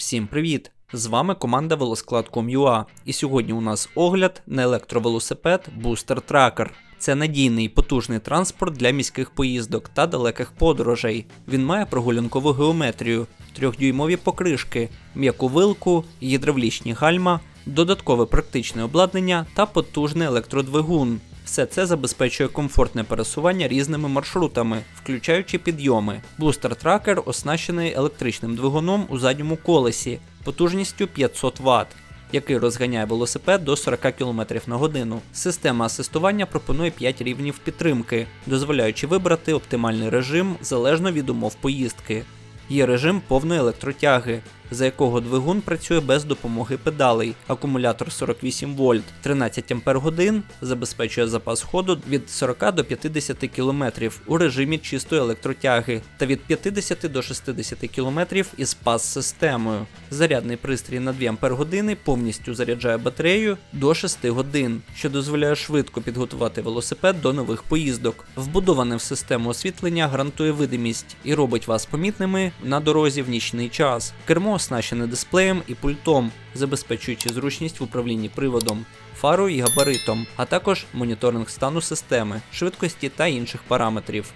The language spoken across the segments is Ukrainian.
Всім привіт! З вами команда Велосклад.com.ua і сьогодні у нас огляд на електровелосипед Booster Tracker. Це надійний потужний транспорт для міських поїздок та далеких подорожей. Він має прогулянкову геометрію, трьохдюймові покришки, м'яку вилку, гідравлічні гальма, додаткове практичне обладнання та потужний електродвигун. Все це забезпечує комфортне пересування різними маршрутами, включаючи підйоми. Booster Tracker оснащений електричним двигуном у задньому колесі потужністю 500 Вт, який розганяє велосипед до 40 км на годину. Система асистування пропонує 5 рівнів підтримки, дозволяючи вибрати оптимальний режим залежно від умов поїздки. Є режим повної електротяги, за якого двигун працює без допомоги педалей. Акумулятор 48 вольт 13 Ах забезпечує запас ходу від 40 до 50 км у режимі чистої електротяги та від 50 до 60 км із пас-системою. Зарядний пристрій на 2 Ах повністю заряджає батарею до 6 годин, що дозволяє швидко підготувати велосипед до нових поїздок. Вбудоване в систему освітлення гарантує видимість і робить вас помітними на дорозі в нічний час. Кермо оснащене дисплеєм і пультом, забезпечуючи зручність в управлінні приводом, фарою і габаритом, а також моніторинг стану системи, швидкості та інших параметрів.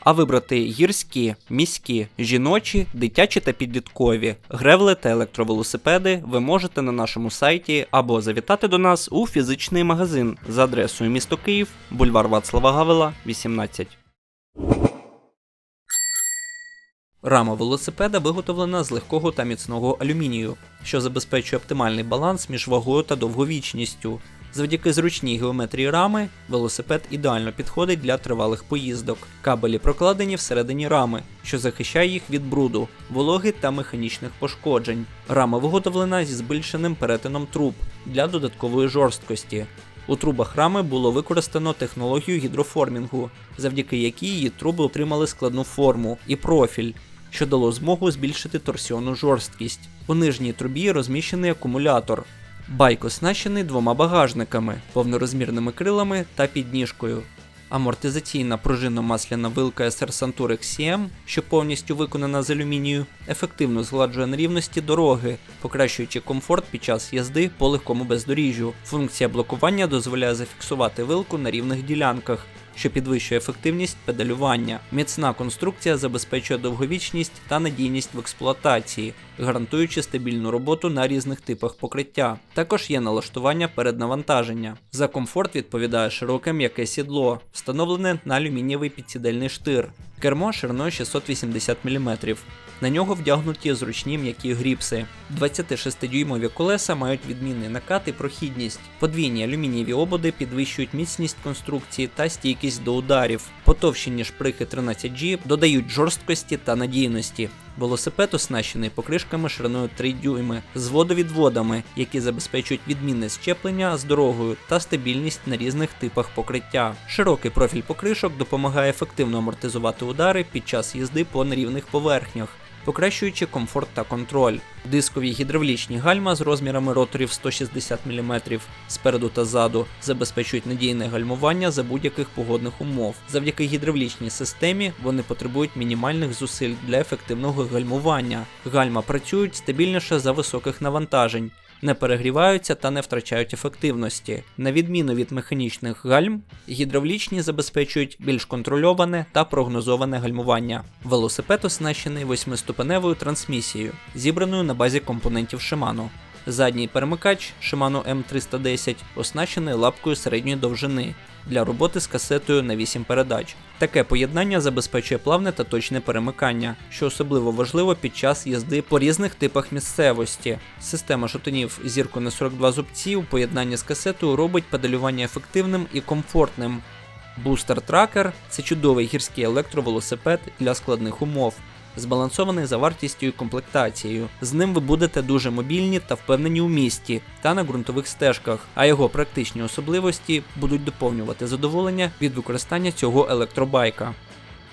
А вибрати гірські, міські, жіночі, дитячі та підліткові, гревли та електровелосипеди ви можете на нашому сайті або завітати до нас у фізичний магазин за адресою місто Київ, бульвар Вацлава Гавела, 18. Рама велосипеда виготовлена з легкого та міцного алюмінію, що забезпечує оптимальний баланс між вагою та довговічністю. Завдяки зручній геометрії рами велосипед ідеально підходить для тривалих поїздок. Кабелі прокладені всередині рами, що захищає їх від бруду, вологи та механічних пошкоджень. Рама виготовлена зі збільшеним перетином труб для додаткової жорсткості. У трубах рами було використано технологію гідроформінгу, завдяки якій її труби отримали складну форму і профіль, що дало змогу збільшити торсіонну жорсткість. У нижній трубі розміщений акумулятор. Байк оснащений двома багажниками, повнорозмірними крилами та підніжкою. Амортизаційна пружинно-масляна вилка SR Santur XCM, що повністю виконана з алюмінію, ефективно згладжує нерівності дороги, покращуючи комфорт під час їзди по легкому бездоріжжю. Функція блокування дозволяє зафіксувати вилку на рівних ділянках, що підвищує ефективність педалювання. Міцна конструкція забезпечує довговічність та надійність в експлуатації, гарантуючи стабільну роботу на різних типах покриття. Також є налаштування переднавантаження. За комфорт відповідає широке м'яке сідло, встановлене на алюмінієвий підсідельний штир. Кермо шириною 680 мм. На нього вдягнуті зручні м'які гріпси. 26-дюймові колеса мають відмінний накат і прохідність. Подвійні алюмінієві ободи підвищують міцність конструкції та стійкість до ударів. Потовщені шприхи 13G додають жорсткості та надійності. Велосипед оснащений покришками шириною 3 дюйми з водовідводами, які забезпечують відмінне щеплення з дорогою та стабільність на різних типах покриття. Широкий профіль покришок допомагає ефективно амортизувати удари під час їзди по нерівних поверхнях. Покращуючи комфорт та контроль. Дискові гідравлічні гальма з розмірами роторів 160 мм спереду та ззаду забезпечують надійне гальмування за будь-яких погодних умов. Завдяки гідравлічній системі вони потребують мінімальних зусиль для ефективного гальмування. Гальма працюють стабільніше за високих навантажень, не перегріваються та не втрачають ефективності. На відміну від механічних гальм, гідравлічні забезпечують більш контрольоване та прогнозоване гальмування. Велосипед оснащений восьмиступеневою трансмісією, зібраною на базі компонентів Shimano. Задній перемикач Shimano M310 оснащений лапкою середньої довжини для роботи з касетою на 8 передач. Таке поєднання забезпечує плавне та точне перемикання, що особливо важливо під час їзди по різних типах місцевості. Система шотунів зірку на 42 зубці у поєднанні з касетою робить педалювання ефективним і комфортним. Booster Tracker – це чудовий гірський електровелосипед для складних умов збалансований за вартістю і комплектацією. З ним ви будете дуже мобільні та впевнені у місті та на ґрунтових стежках, а його практичні особливості будуть доповнювати задоволення від використання цього електробайка.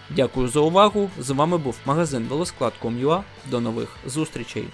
Дякую за увагу! З вами був магазин Велосклад.com.ua. До нових зустрічей!